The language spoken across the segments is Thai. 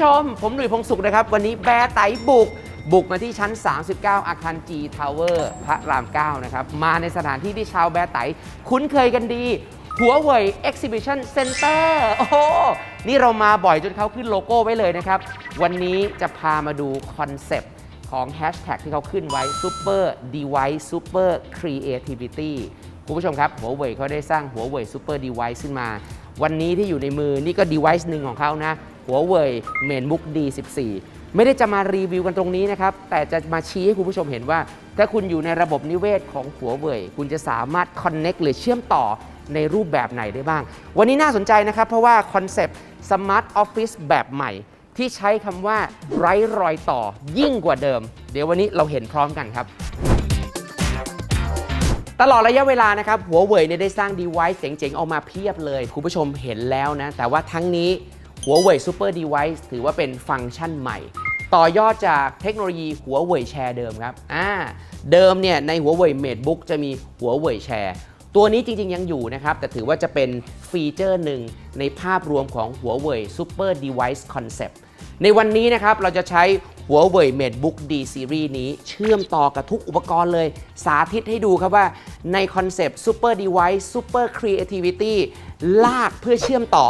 คุณผู้ชม ผมหนุ่ยพงศุขนะครับ วันนี้แบร์ไตบุก บุกมาที่ชั้น 39 อาคาร G Tower พระราม 9 นะครับ มาในสถานที่ที่ชาวแบร์ไตคุ้นเคยกันดี หัวเว่ย Exhibition Center โอ้โห นี่เรามาบ่อยจนเขาขึ้นโลโก้ไว้เลยนะครับ วันนี้จะพามาดูคอนเซปต์ของแฮชแท็กที่เขาขึ้นไว้ Super Device Super Creativity คุณผู้ชมครับ หัวเว่ยเขาได้สร้างหัวเว่ย Super Device ขึ้นมา วันนี้ที่อยู่ในมือนี่ก็ device หนึ่งของเขานะ หัวเว่ย MateBook D14 ไม่ได้จะมารีวิวกันตรงนี้นะครับ แต่จะมาชี้ให้คุณผู้ชมเห็นว่า ถ้าคุณอยู่ในระบบนิเวศของหัวเว่ยคุณจะสามารถ connect หรือเชื่อมต่อในรูปแบบไหนได้บ้าง วันนี้น่าสนใจนะครับ เพราะว่าคอนเซปต์ Smart Office แบบใหม่ ที่ใช้คำว่าไร้รอยต่อยิ่งกว่าเดิม เดี๋ยววันนี้เราเห็นพร้อมกันครับตลอดระยะเวลานะครับหัวเว่ยเนี่ยได้สร้าง device เจ๋งๆ ออกมาเพียบเลย คุณผู้ชมเห็นแล้วนะ แต่ว่าทั้งนี้ หัวเว่ย Super Device ถือว่าเป็นฟังก์ชันใหม่ ต่อยอดจากเทคโนโลยีหัวเว่ยแชร์เดิมครับอ่าเดิมเนี่ยในหัวเว่ย MateBook จะมีหัวเว่ยแชร์ตัวนี้จริง ๆ ยังอยู่นะครับ แต่ถือว่าจะเป็นฟีเจอร์หนึ่งในภาพรวมของหัวเว่ย Super Device Concept ในวันนี้นะครับเราจะใช้หัวเว่ย MateBook D Series นี้เชื่อมต่อกับทุกอุปกรณ์เลย สาธิตให้ดูครับว่าในคอนเซปต์ Super Device Super Creativity ลากเพื่อเชื่อมต่อ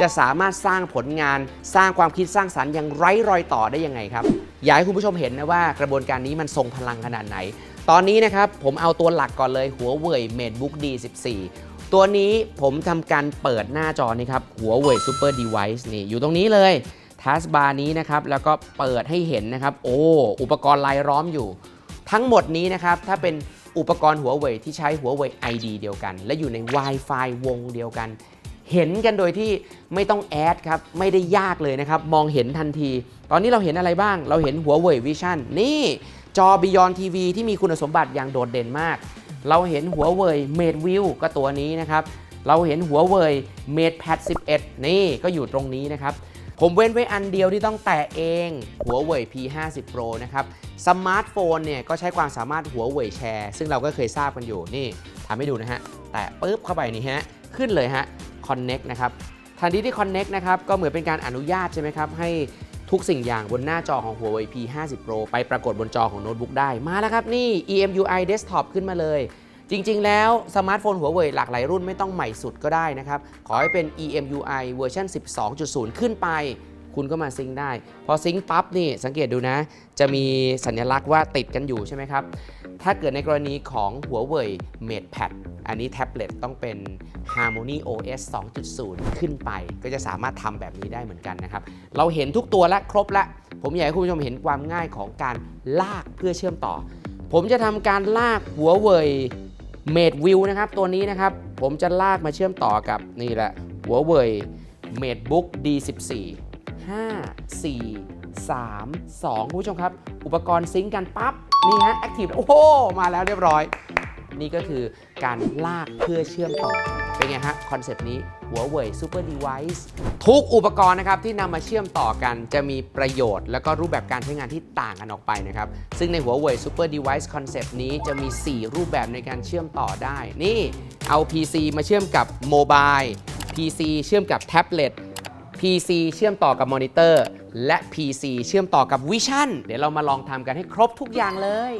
จะสามารถสร้างผลงานสร้างความคิดสร้างสรรค์อย่างไร้รอยต่อได้ยังไงครับ อยากให้คุณผู้ชมเห็นนะว่ากระบวนการนี้มันทรงพลังขนาดไหน ตอนนี้นะครับผมเอาตัวหลักก่อนเลยหัวเว่ย MateBook D14 ตัวนี้ผมทำการเปิดหน้าจอนี่ครับหัวเว่ย Super Device นี่อยู่ตรงนี้เลยทัสบาร์นี้นะครับแล้วก็เปิดให้เห็นนะครับ โอ้ อุปกรณ์ลายล้อมอยู่ ทั้งหมดนี้นะครับ ถ้าเป็นอุปกรณ์หัวเว่ยที่ใช้หัวเว่ย ID เดียวกัน และอยู่ใน Wi-Fi วงเดียวกัน เห็นกันโดยที่ไม่ต้องแอดครับ ไม่ได้ยากเลยนะครับ มองเห็นทันที ตอนนี้เราเห็นอะไรบ้าง เราเห็นหัวเว่ย Vision นี่จอ Beyond TV ที่มีคุณสมบัติอย่างโดดเด่นมาก เราเห็นหัวเว่ย Mate View ก็ตัวนี้นะครับ เราเห็นหัวเว่ย Mate Pad 11 นี่ก็อยู่ตรงนี้นะครับ ผมเว้นไว้อันเดียวที่ต้องแตะเองหัวเว่ย P50 Pro นะครับ สมาร์ทโฟนเนี่ยก็ใช้ความสามารถหัวเว่ยแชร์ซึ่งเราก็เคยทราบกันอยู่นี่ทำให้ดูนะฮะ แตะปุ๊บเข้าไปนี่ฮะ ขึ้นเลยฮะ Connect นะครับทันทีที่ Connect นะครับก็เหมือนเป็นการอนุญาตใช่ไหมครับให้ทุกสิ่งอย่างบนหน้าจอของ Huawei P50 Pro ไปปรากฏบนจอของโน้ตบุ๊กได้มาแล้วครับนี่ EMUI Desktop ขึ้นมาเลย จริง ๆ แล้วสมาร์ทโฟนหัวเว่ยหลากหลายรุ่นไม่ต้องใหม่สุดก็ได้นะครับ ขอให้เป็น EMUI เวอร์ชัน12.0 ขึ้นไป คุณก็มาซิงค์ได้ พอซิงค์ปั๊บนี่สังเกตดูนะ จะมีสัญลักษณ์ว่าติดกันอยู่ใช่ไหมครับ ถ้าเกิดในกรณีของหัวเว่ย MatePad อันนี้แท็บเล็ตต้องเป็น Harmony OS 2.0 ขึ้นไป ก็จะสามารถทำแบบนี้ได้เหมือนกันนะครับ เราเห็นทุกตัวและครบและ ผมอยากให้คุณผู้ชมเห็นความง่ายของการลากเพื่อเชื่อมต่อ ผมจะทำการลากหัวเว่ย Mate View นะครับ ตัวนี้นะครับ ผมจะลากมาเชื่อมต่อกับนี่แหละหัวเว่ย MateBook D14 5 4 3 2คุณผู้ชมครับ อุปกรณ์ซิงกันปั๊บ นี่ฮะ Active โอ้โห มาแล้วเรียบร้อย นี่ก็คือการลากเพื่อเชื่อมต่อ เป็นไงฮะ คอนเซปต์นี้หัวเว่ย Super Device ทุกอุปกรณ์นะครับ ที่นำมาเชื่อมต่อกันจะมีประโยชน์ แล้วก็รูปแบบการใช้งานที่ต่างกันออกไปนะครับ ซึ่งในหัวเว่ย Super Device Concept นี้จะมี 4 รูปแบบในการเชื่อมต่อได้ นี่เอา PC มาเชื่อมกับโมบาย PC เชื่อมกับแท็บเล็ต PC เชื่อมต่อกับมอนิเตอร์และ PC เชื่อมต่อกับวิชั่นเดี๋ยวเรามาลองทำกันให้ครบทุกอย่างเลย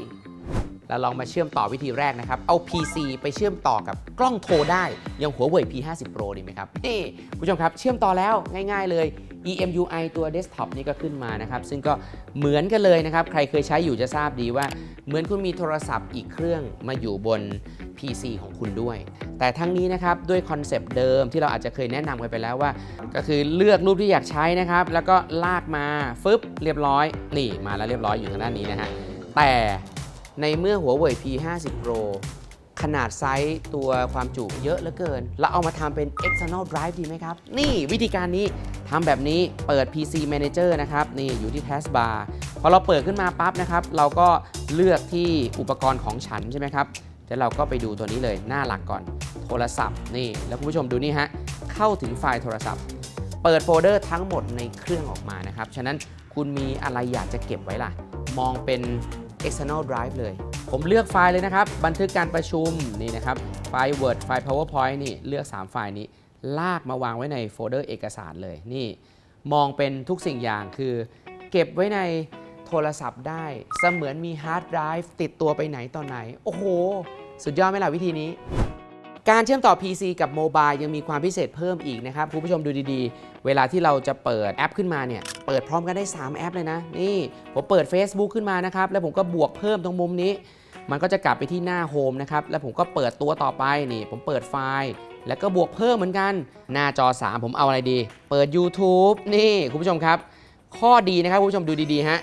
แล้วลองมาเชื่อมต่อวิธีแรกนะครับ เอา PC ไปเชื่อมต่อกับกล้องโทรได้ยังหัวเว่ย P50 Pro ดีไหมครับนี่ผู้ชมครับเชื่อมต่อแล้วง่าย ๆ เลย EMUI ตัว Desktop นี่ก็ขึ้นมานะครับ ซึ่งก็เหมือนกันเลยนะครับ ใครเคยใช้อยู่จะทราบดีว่า เหมือนคุณมีโทรศัพท์อีกเครื่องมาอยู่บน PC ของคุณด้วย แต่ทั้งนี้นะครับ ด้วยคอนเซปต์เดิมที่เราอาจจะเคยแนะนำกันไปแล้วว่า ก็คือเลือกรูปที่อยากใช้นะครับ แล้วก็ลากมาฟึบเรียบร้อย นี่มาแล้วเรียบร้อยอยู่ทางด้านนี้นะฮะแต่ในเมื่อหัวเว่ย P50 Pro ขนาดไซส์ตัวความจุเยอะเหลือเกินเราเอามาทำเป็น external drive ดีไหมครับ นี่วิธีการนี้ทำแบบนี้เปิด PC Manager นะครับ นี่อยู่ที่ Taskbar พอเราเปิดขึ้นมาปั๊บนะครับ เราก็เลือกที่อุปกรณ์ของฉันใช่ไหมครับแล้วเราก็ไปดูตัวนี้เลยหน้าหลักก่อนโทรศัพท์นี่ แล้วคุณผู้ชมดูนี่ฮะเข้าถึงไฟล์โทรศัพท์ เปิดโฟลเดอร์ทั้งหมดในเครื่องออกมานะครับ ฉะนั้นคุณมีอะไรอยากจะเก็บไว้ล่ะ มองเป็น external drive เลย ผมเลือกไฟล์เลยนะครับ บันทึกการประชุมนี่นะครับ ไฟล์ Word ไฟล์ PowerPoint นี่เลือก 3 ไฟล์นี้ ลากมาวางไว้ในโฟลเดอร์เอกสารเลยนี่ มองเป็นทุกสิ่งอย่างคือ เก็บไว้ในโทรศัพท์ได้ เสมือนมีฮาร์ดไดรฟ์ติดตัวไปไหนต่อไหน โอ้โห สุดยอดไหมล่ะวิธีนี้ การเชื่อมต่อ PC กับโมบายยังมีความพิเศษเพิ่มอีกนะครับคุณผู้ชมดูดีๆ เวลาที่เราจะเปิดแอปขึ้นมาเนี่ย เปิดพร้อมกันได้ 3 แอปเลยนะ นี่ ผมเปิด Facebook ขึ้นมานะครับ แล้วผมก็บวกเพิ่มตรงมุมนี้ มันก็จะกลับไปที่หน้าโฮมนะครับ แล้วผมก็เปิดตัวต่อไปนี่ผมเปิดไฟล์แล้วก็บวกเพิ่มเหมือนกัน หน้าจอ 3 ผมเอาอะไรดี เปิด YouTube นี่คุณผู้ชมครับ ข้อดีนะครับคุณผู้ชมดูดีๆฮะ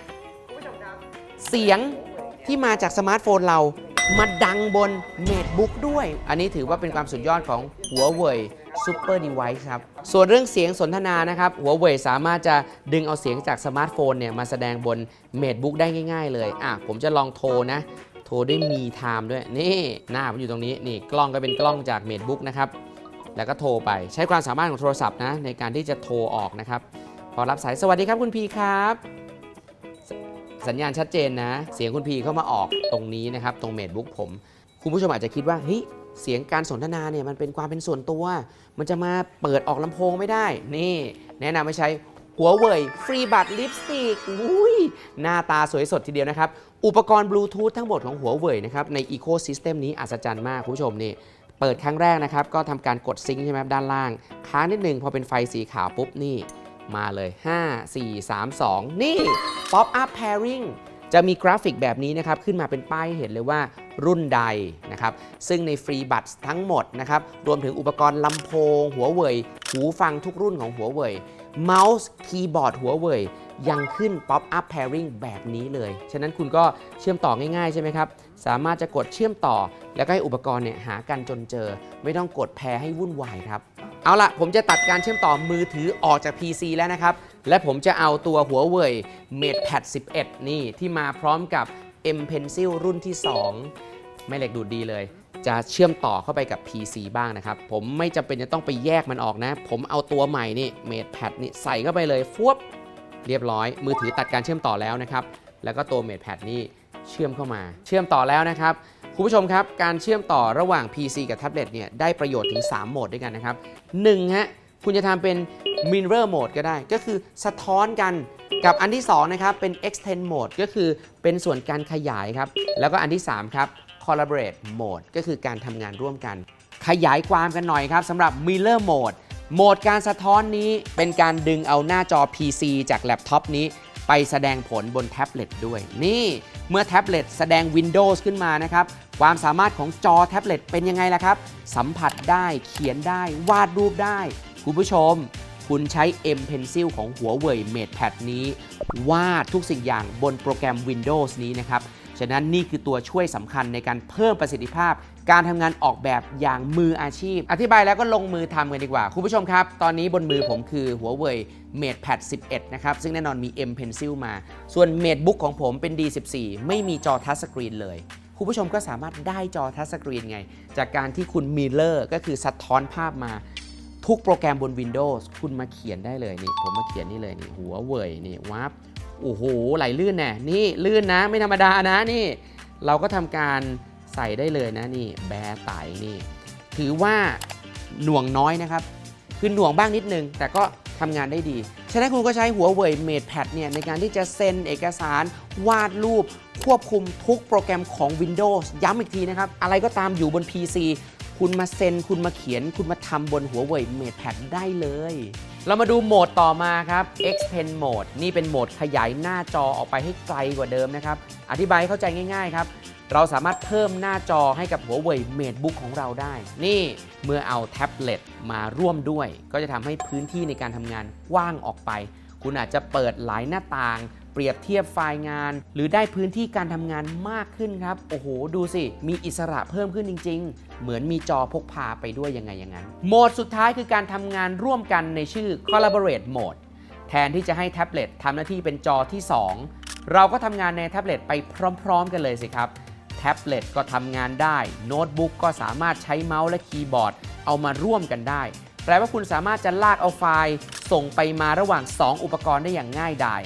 เสียงที่มาจากสมาร์ทโฟนเรามาดังบนเมดบุ๊กด้วย อันนี้ถือว่าเป็นความสุดยอดของหัวเว่ยซูเปอร์ดีไวซ์ครับ ส่วนเรื่องเสียงสนทนานะครับหัวเว่ยสามารถจะดึงเอาเสียงจากสมาร์ทโฟนเนี่ยมาแสดงบนเมดบุ๊กได้ง่าย ๆ เลย อะ ผมจะลองโทรนะ โทรด้วยมีไทม์ด้วย นี่หน้าผมอยู่ตรงนี้ นี่กล้องก็เป็นกล้องจากเมดบุ๊กนะครับ แล้วก็โทรไปใช้ความสามารถของโทรศัพท์นะในการที่จะโทรออกนะครับ พอรับสายสวัสดีครับคุณพีครับสัญญาณชัดเจนนะ เสียงคุณพีเข้ามาออกตรงนี้นะครับ ตรงเมดบุ๊กผม คุณผู้ชมอาจจะคิดว่าเฮ้ยเสียงการสนทนาเนี่ยมันเป็นความเป็นส่วนตัว มันจะมาเปิดออกลำโพงไม่ได้ นี่ แนะนำให้ใช้ หัวเว่ยฟรีบัตรลิปสติกอุ้ยหน้าตาสวยสดทีเดียวนะครับ อุปกรณ์บลูทูธทั้งหมดของหัวเว่ยนะครับ ในอีโค y ิสเต็มนี้อัศจรรย์มากคุณผู้ชมนี่เปิดครั้งแรกนะครับ ก็ทำการกดซิงค์ใช่ไหมครับด้านล่าง ค้างนิดหนึ่งพอเป็นไฟสีขาวปุ๊บนี่ มาเลย 5 4 3 2 นี่ Pop Up Pairing จะมีกราฟิกแบบนี้นะครับ ขึ้นมาเป็นป้ายเห็นเลยว่ารุ่นใดนะครับ ซึ่งในฟรีบัตรทั้งหมดนะครับ รวมถึงอุปกรณ์ลำโพง หัวเว่ยหูฟังทุกรุ่นของหัวเว่ย เมาส์คีย์บอร์ดหัวเว่ยยังขึ้น Pop Up Pairing แบบนี้เลย ฉะนั้นคุณก็เชื่อมต่อง่ายๆใช่ไหมครับ สามารถจะกดเชื่อมต่อ แล้วก็ให้อุปกรณ์เนี่ยหากันจนเจอ ไม่ต้องกดแพรให้วุ่นวายครับ เอาละผมจะตัดการเชื่อมต่อมือถือออกจาก PC แล้วนะครับ และผมจะเอาตัวหัวเว่ย MatePad 11 นี่ที่มาพร้อมกับ M Pencil รุ่นที่ 2 ไม่เหล็กดูดดีเลย จะเชื่อมต่อเข้าไปกับ PC บ้างนะครับ ผมไม่จำเป็นจะต้องไปแยกมันออกนะ ผมเอาตัวใหม่นี่ MatePad นี่ใส่เข้าไปเลยฟวบเรียบร้อย มือถือตัดการเชื่อมต่อแล้วนะครับ แล้วก็ตัว MatePad นี่เชื่อมเข้ามา เชื่อมต่อแล้วนะครับคุณผู้ชมครับ การเชื่อมต่อระหว่าง PC กับแท็บเล็ตเนี่ยได้ประโยชน์ถึง 3 โหมดด้วยกันนะครับ1ฮะคุณจะทำเป็น Mirror Mode ก็ได้ ก็คือสะท้อนกันกับอันที่ 2 นะครับ เป็น Extend Mode ก็คือเป็นส่วนการขยายครับ แล้วก็อันที่ 3 ครับ Collaborate Mode ก็คือการทำงานร่วมกัน ขยายความกันหน่อยครับสำหรับ Mirror Mode โหมดการสะท้อนนี้เป็นการดึงเอาหน้าจอ PC จากแล็ปท็อปนี้ ไปแสดงผลบนแท็บเล็ตด้วย นี่เมื่อแท็บเล็ตแสดง Windows ขึ้นมานะครับ ความสามารถของจอแท็บเล็ตเป็นยังไงล่ะครับ สัมผัสได้เขียนได้วาดรูปได้ คุณผู้ชม คุณใช้ M Pencil ของหัวเว่ย MatePad นี้ วาดทุกสิ่งอย่างบนโปรแกรม Windows นี้นะครับ ฉะนั้นนี่คือตัวช่วยสำคัญในการเพิ่มประสิทธิภาพ การทำงานออกแบบอย่างมืออาชีพ อธิบายแล้วก็ลงมือทำกันดีกว่า คุณผู้ชมครับ ตอนนี้บนมือผมคือหัวเว่ย MatePad 11 นะครับ ซึ่งแน่นอนมี M Pencil มา ส่วน MateBook ของผมเป็น D14 ไม่มีจอทัชสกรีนเลยคุณผู้ชมก็สามารถได้จอทัชสกรีนไง จากการที่คุณมิเลอร์ก็คือสะท้อนภาพมา ทุกโปรแกรมบน Windows คุณมาเขียนได้เลยนี่ ผมมาเขียนนี่เลยนี่หัวเว่ยนี่วับ โอ้โหไหลลื่นแน่นี่ลื่นนะไม่ธรรมดานะนี่ เราก็ทำการใส่ได้เลยนะนี่แบร์ไตนี่ ถือว่าหน่วงน้อยนะครับคือหน่วงบ้างนิดนึง แต่ก็ทำงานได้ดี ฉะนั้นคุณก็ใช้หัวเว่ย MatePad เนี่ยในการที่จะเซ็นเอกสาร วาดรูป ควบคุมทุกโปรแกรมของ Windows ย้ำอีกทีนะครับ อะไรก็ตามอยู่บน PC คุณมาเซ็น คุณมาเขียน คุณมาทำบนหัวเว่ย MatePad ได้เลย เรามาดูโหมดต่อมาครับ Expand Mode นี่เป็นโหมดขยายหน้าจอออกไปให้ไกลกว่าเดิมนะครับ อธิบายให้เข้าใจง่ายๆครับ เราสามารถเพิ่มหน้าจอให้กับหัวเว่ย MateBook ของเราได้ นี่เมื่อเอาแท็บเล็ตมาร่วมด้วย ก็จะทำให้พื้นที่ในการทำงานกว้างออกไป คุณอาจจะเปิดหลายหน้าต่าง เปรียบเทียบไฟล์งาน หรือได้พื้นที่การทำงานมากขึ้นครับ โอ้โห ดูสิ มีอิสระเพิ่มขึ้นจริง ๆ เหมือนมีจอพกพาไปด้วยยังไงอย่างนั้น โหมดสุดท้ายคือการทำงานร่วมกันในชื่อ Collaborate Mode แทนที่จะให้แท็บเล็ตทำหน้าที่เป็นจอที่ 2 เราก็ทำงานในแท็บเล็ตไปพร้อม ๆ กันเลยสิครับแท็บเล็ตก็ทำงานได้ โน้ตบุ๊กก็สามารถใช้เมาส์และคีย์บอร์ด เอามาร่วมกันได้ แปลว่าคุณสามารถจะลากเอาไฟล์ ส่งไปมาระหว่าง 2 อุปกรณ์ได้อย่างง่ายดาย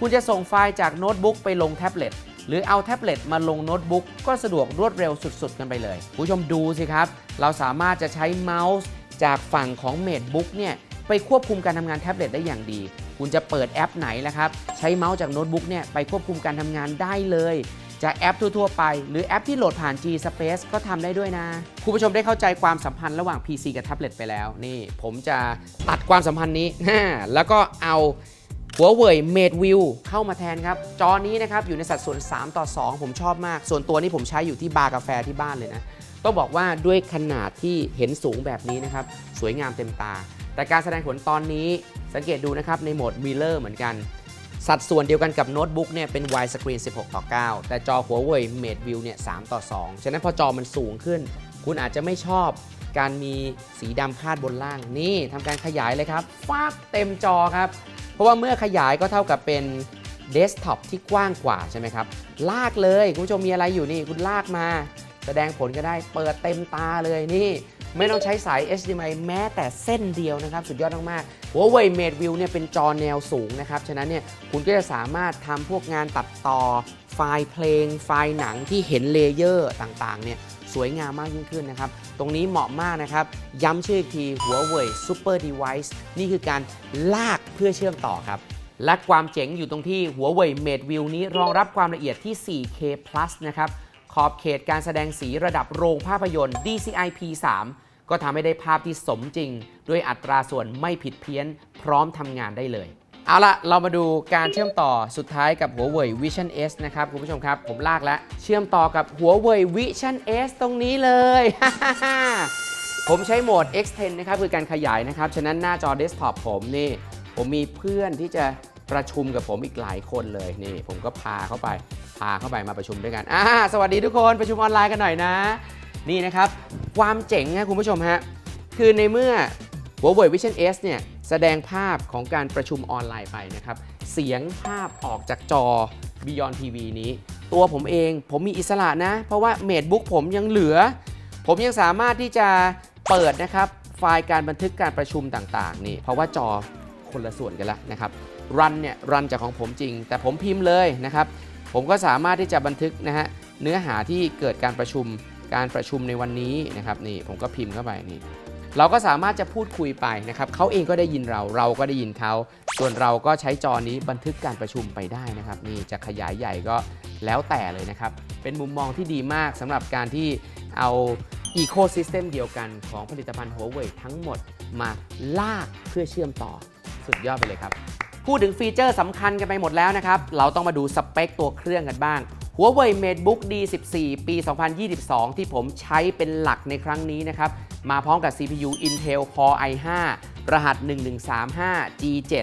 คุณจะส่งไฟล์จากโน้ตบุ๊กไปลงแท็บเล็ตหรือเอาแท็บเล็ตมาลงโน้ตบุ๊กก็สะดวกรวดเร็วสุดๆ กันไปเลยผู้ชมดูสิครับ เราสามารถจะใช้เมาส์จากฝั่งของเมดบุ๊กเนี่ยไปควบคุมการทำงานแท็บเล็ตได้อย่างดี คุณจะเปิดแอปไหนล่ะครับ ใช้เมาส์จากโน้ตบุ๊กเนี่ยไปควบคุมการทำงานได้เลยจะแอปทั่ว ๆ ไป หรือแอปที่โหลดผ่าน G Space ก็ทำได้ด้วยนะ คุณผู้ชมได้เข้าใจความสัมพันธ์ระหว่าง PC กับแท็บเล็ตไปแล้ว นี่ผมจะตัดความสัมพันธ์นี้ แล้วก็เอา หัวเว่ย Mate View เข้ามาแทนครับ จอนี้นะครับอยู่ในสัดส่วน 3 ต่อ 2 ผมชอบมาก ส่วนตัวนี้ผมใช้อยู่ที่บาร์กาแฟที่บ้านเลยนะ ต้องบอกว่าด้วยขนาดที่เห็นสูงแบบนี้นะครับ สวยงามเต็มตา แต่การแสดงผลตอนนี้สังเกตดูนะครับ ในโหมด Mirror เหมือนกัน สัดส่วนเดียวกันกับโน้ตบุ๊กเนี่ยเป็น wide screen 16 ต่อ 9 แต่จอหัวเว่ย Mate View เนี่ย3ต่อ 2 ฉะนั้นพอจอมันสูงขึ้น คุณอาจจะไม่ชอบ การมีสีดำคาดบนล่างนี่ทำการขยายเลยครับฟาดเต็มจอครับ เพราะว่าเมื่อขยายก็เท่ากับเป็นเดสก์ท็อปที่กว้างกว่าใช่ไหมครับ ลากเลยคุณผู้ชมมีอะไรอยู่นี่คุณลากมา แสดงผลก็ได้เปิดเต็มตาเลยนี่ไม่ต้องใช้สาย HDMI แม้แต่เส้นเดียวนะครับ สุดยอดมากๆ Huawei Mate View เนี่ยเป็นจอแนวสูงนะครับ ฉะนั้นเนี่ยคุณก็จะสามารถทำพวกงานตัดต่อ ไฟล์เพลง ไฟล์หนังที่เห็นเลเยอร์ต่างๆเนี่ย สวยงามมากยิ่งขึ้นนะครับ ตรงนี้เหมาะมากนะครับ ย้ำชื่ออีกที Huawei Super Device นี่คือการลากเพื่อเชื่อมต่อครับและความเจ๋งอยู่ตรงที่ Huawei Mate View นี้รองรับความละเอียดที่ 4K Plus นะครับ ขอบเขตการแสดงสีระดับโรงภาพยนตร์ DCI P3 ก็ทำให้ได้ภาพที่สมจริง ด้วยอัตราส่วนไม่ผิดเพี้ยน พร้อมทำงานได้เลย เอาละเรามาดูการเชื่อมต่อสุดท้ายกับ Huawei Vision S นะครับ คุณผู้ชมครับ ผมลากแล้ว เชื่อมต่อกับ Huawei Vision S ตรงนี้เลย ผมใช้โหมด X10 นะครับ คือการขยายนะครับ ฉะนั้นหน้าจอเดสก์ท็อปผมนี่ ผมมีเพื่อนที่จะประชุมกับผมอีกหลายคนเลยนี่ ผมก็พาเข้าไป พาเข้าไปมาประชุมด้วยกันอ่าสวัสดีทุกคนประชุมออนไลน์กันหน่อยนะ นี่นะครับ ความเจ๋งนะคุณผู้ชมฮะคือในเมื่อ Huawei Vision S เนี่ย แสดงภาพของการประชุมออนไลน์ไปนะครับ เสียงภาพออกจากจอ Beyond TV นี้ ตัวผมเองผมมีอิสระนะ เพราะว่า MateBook ผมยังเหลือ ผมยังสามารถที่จะเปิดนะครับ ไฟล์การบันทึกการประชุมต่างๆ นี่ เพราะว่าจอคนละส่วนกันละนะครับรันเนี่ยรันจากของผมจริง แต่ผมพิมพ์เลยนะครับ ผมก็สามารถที่จะบันทึกนะฮะเนื้อหาที่เกิดการประชุมการประชุมในวันนี้นะครับนี่ผมก็พิมพ์เข้าไปนี่ เราก็สามารถจะพูดคุยไปนะครับเขาเองก็ได้ยินเราเราก็ได้ยินเขา ส่วนเราก็ใช้จอนี้บันทึกการประชุมไปได้นะครับนี่จะขยายใหญ่ก็แล้วแต่เลยนะครับ เป็นมุมมองที่ดีมากสำหรับการที่เอาอีโค y ิสเต็มเดียวกันของผลิตภัณฑ์ Huawei ทั้งหมดมาลากเพื่อเชื่อมต่อสุดยอดไปเลยครับ พูดถึงฟีเจอร์สำคัญกันไปหมดแล้วนะครับ เราต้องมาดูสเปคตัวเครื่องกันบ้าง Huawei MateBook D14 ปี 2022 ที่ผมใช้เป็นหลักในครั้งนี้นะครับ มาพร้อมกับ CPU Intel Core i5 รหัส 1135 G7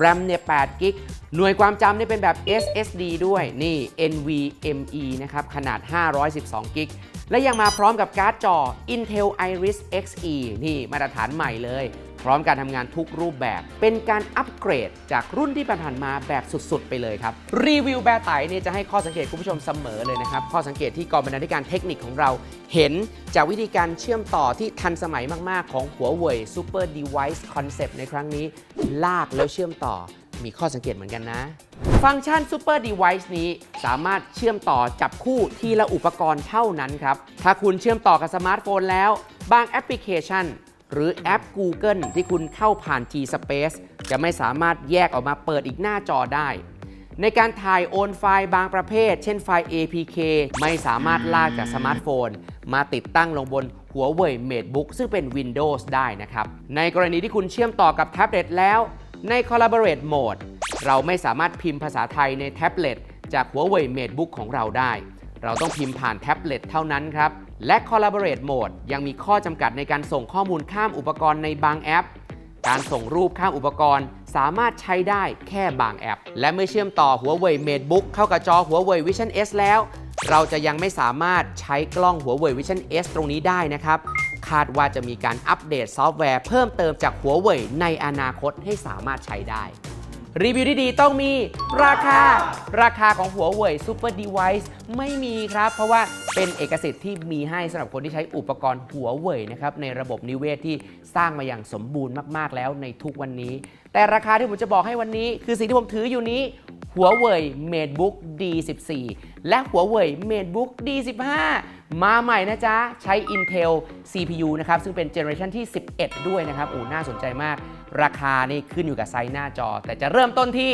RAM เนี่ย8 g b หน่วยความจำเนี่ยเป็นแบบ SSD ด้วยนี่ NVMe นะครับขนาด 512 g b และยังมาพร้อมกับการ์ดจอ Intel Iris Xe นี่มาตรฐานใหม่เลย พร้อมการทำงานทุกรูปแบบ เป็นการอัปเกรดจากรุ่นที่ผ่านมาแบบสุดๆ ไปเลยครับ รีวิวแบร์ไตเนี่ยจะให้ข้อสังเกตคุณผู้ชมเสมอเลยนะครับ ข้อสังเกตที่กองบรรณาธิการเทคนิคของเรา เห็นจากวิธีการเชื่อมต่อที่ทันสมัยมากๆ ของหัวเว่ย Super Device Concept ในครั้งนี้ ลากแล้วเชื่อมต่อมีข้อสังเกตเหมือนกันนะ ฟังก์ชัน Super Device นี้สามารถเชื่อมต่อจับคู่ทีละอุปกรณ์เท่านั้นครับ ถ้าคุณเชื่อมต่อกับสมาร์ทโฟนแล้ว บางแอปพลิเคชัน หรือแอป Google ที่คุณเข้าผ่าน G Space จะไม่สามารถแยกออกมาเปิดอีกหน้าจอได้ ในการถ่ายโอนไฟล์บางประเภท เช่นไฟล์ APK ไม่สามารถลากจากสมาร์ทโฟน มาติดตั้งลงบน Huawei MateBook ซึ่งเป็น Windows ได้นะครับ ในกรณีที่คุณเชื่อมต่อกับแท็บเล็ตแล้ว ใน Collaborate Mode เราไม่สามารถพิมพ์ภาษาไทยในแท็บเล็ตจาก Huawei MateBook ของเราได้ เราต้องพิมพ์ผ่านแท็บเล็ตเท่านั้นครับ และ Collaborate Mode ยังมีข้อจำกัดในการส่งข้อมูลข้ามอุปกรณ์ในบางแอป การส่งรูปข้ามอุปกรณ์ สามารถใช้ได้แค่บางแอป และเมื่อเชื่อมต่อ Huawei MateBook เข้ากับจอ Huawei Vision S แล้ว เราจะยังไม่สามารถใช้กล้อง Huawei Vision S ตรงนี้ได้นะครับ คาดว่าจะมีการอัปเดตซอฟต์แวร์เพิ่มเติมจาก Huawei ในอนาคตให้สามารถใช้ได้ รีวิวที่ดีต้องมีราคา ราคาของหัวเว่ย Super Device ไม่มีครับ เพราะว่าเป็นเอกสิทธิ์ที่มีให้สำหรับคนที่ใช้อุปกรณ์หัวเว่ยนะครับในระบบนิเวศที่สร้างมาอย่างสมบูรณ์มาก ๆ แล้วในทุกวันนี้ แต่ราคาที่ผมจะบอกให้วันนี้ คือสิ่งที่ผมถืออยู่นี้หัวเว่ย MateBook D14 และหัวเว่ย MateBook D15 มาใหม่นะจ๊ะ ใช้ Intel CPU นะครับ ซึ่งเป็นเจเนอเรชันที่ 11 ด้วยนะครับ โอ้ น่าสนใจมาก ราคานี่ขึ้นอยู่กับไซส์หน้าจอ แต่จะเริ่มต้นที่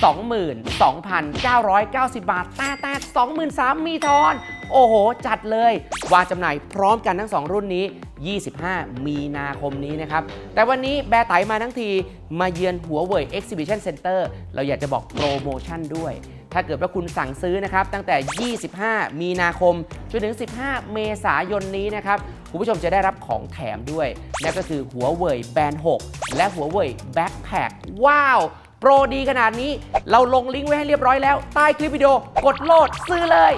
22,990 บาท แต่แต่23,000มีทอน โอ้โห จัดเลย วางจำหน่ายพร้อมกันทั้ง 2 รุ่นนี้ 25 มีนาคมนี้นะครับ แต่วันนี้แบร์ไตมาทั้งที มาเยือนหัวเว่ย Exhibition Center เราอยากจะบอกโปรโมชั่นด้วย ถ้าเกิดว่าคุณสั่งซื้อนะครับตั้งแต่ 25 มีนาคมจนถึง 15 เมษายนนี้นะครับคุณผู้ชมจะได้รับของแถมด้วยนั่นก็คือหัวเว่ยแบนด์6และหัวเว่ยแบ็คแพคว้าวโปรดีขนาดนี้ เราลงลิงก์ไว้ให้เรียบร้อยแล้ว ใต้คลิปวิดีโอกดโหลดซื้อเลย